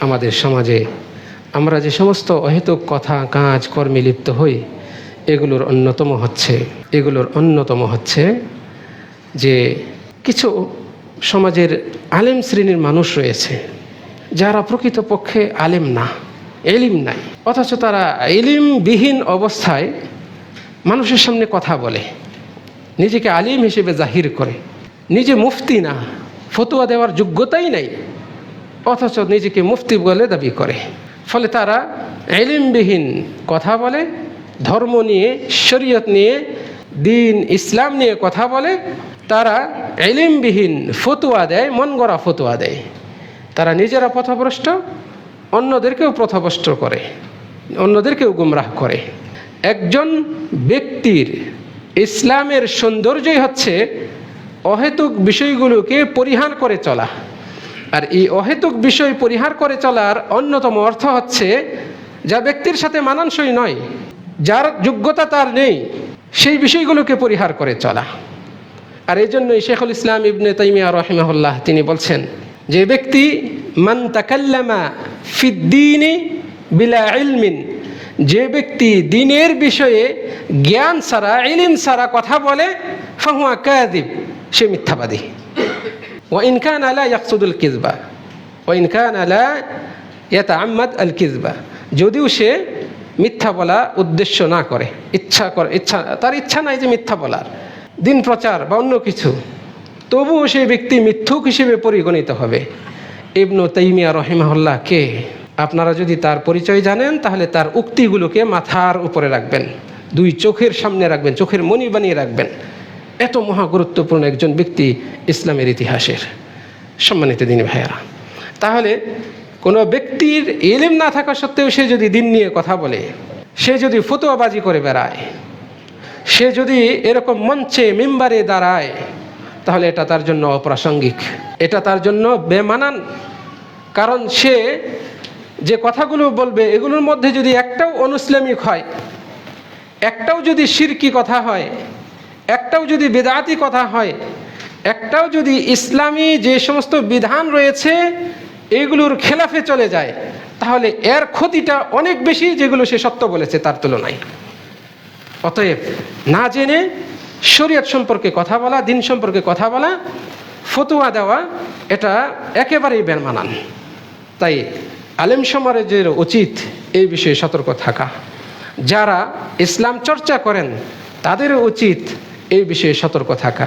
আমাদের সমাজে। আমরা যে সমস্ত অহেতুক কথা, কাজ, কর্মে লিপ্ত হই, এগুলোর অন্যতম হচ্ছে, এগুলোর অন্যতম হচ্ছে যে কিছু সমাজের আলেম শ্রেণির মানুষ রয়েছে, যারা প্রকৃতপক্ষে আলেম না, এলিম নাই। অথচ তারা এলিমবিহীন অবস্থায় মানুষের সামনে কথা বলে, নিজেকে আলিম হিসেবে জাহির করে। নিজে মুফতি না, ফতোয়া দেওয়ার যোগ্যতাই নাই। অথচ নিজেকে মুফতি বলে দাবি করে। ফলে তারা এলিমবিহীন কথা বলে, ধর্ম নিয়ে, শরীয়ত নিয়ে, দিন ইসলাম নিয়ে কথা বলে। তারা এলিমবিহীন ফতুয়া দেয় মন গড়া ফতুয়া দেয়। তারা নিজেরা পথভ্রষ্ট, অন্যদেরকেও পথভ্রষ্ট করে, অন্যদেরকেও গুমরাহ করে। একজন ব্যক্তির ইসলামের সৌন্দর্যই হচ্ছে অহেতুক বিষয়গুলোকে পরিহার করে চলা। আর এই অহেতুক বিষয় পরিহার করে চলার অন্যতম অর্থ হচ্ছে, যা ব্যক্তির সাথে মানানসই নয়, যার যোগ্যতা তার নেই, সেই বিষয়গুলোকে পরিহার করে চলা। আর এই জন্যই শেখুল ইসলাম ইবনে তাইমিয়া রহিমাহুল্লাহ তিনি বলছেন, যে ব্যক্তি মান তাকাল্লামা ফিদ্দিনে বিলা ইলমিন, যে ব্যক্তি দিনের বিষয়ে জ্ঞান ছাড়া, ইলিম ছাড়া কথা বলে, ফাহুয়া কাদিব সে মিথ্যাবাদী। ও ইনকান আলা ইয়াকসুদুল কিজবা ও ইনকান আলা ইয়াত আল কিজবা যদিও সে মিথ্যা বলা উদ্দেশ্য না করে, ইচ্ছা করে, ইচ্ছা, তার ইচ্ছা নাই যে মিথ্যা বলার। দিন প্রচার বা অন্য কিছু। তবুও সেই ব্যক্তি মিথ্যুক হিসেবে পরিগণিত হবে। ইবনু তাইমিয়া রহিমাহুল্লাহ কে? আপনারা যদি তার পরিচয় জানেন, তাহলে তার উক্তিগুলোকে মাথার উপরে রাখবেন। দুই চোখের সামনে রাখবেন, চোখের মনি বানিয়ে রাখবেন। এত মহা গুরুত্বপূর্ণ একজন ব্যক্তি ইসলামের ইতিহাসের সম্মানিত দিনী ভাইয়েরা। তাহলে কোনো ব্যক্তির এলেম না থাকা সত্ত্বেও সে যদি দিন নিয়ে কথা বলে, সে যদি ফতোয়াবাজি করে বেড়ায়, সে যদি এরকম মঞ্চে, মেম্বারে দাঁড়ায়, তাহলে এটা তার জন্য অপ্রাসঙ্গিক। এটা তার জন্য বেমানান। কারণ সে যে কথাগুলো বলবে, এগুলোর মধ্যে যদি একটাও অনুসলামিক হয়, একটাও যদি শিরকি কথা হয় একটাও যদি বেদাতি কথা হয়, একটাও যদি ইসলামী যে সমস্ত বিধান রয়েছে, এগুলোর খেলাফে চলে যায়, তাহলে এর ক্ষতিটা অনেক বেশি যেগুলো সে সত্য বলেছে তার তুলনায়। অতএব না জেনে শরীয়ত সম্পর্কে কথা বলা, দিন সম্পর্কে কথা বলা, ফতুয়া দেওয়া, এটা একেবারেই বেমানান। তাই আলেম সমাজের উচিত এই বিষয়ে সতর্ক থাকা। যারা ইসলাম চর্চা করেন তাদেরও উচিত এই বিষয়ে সতর্ক থাকা।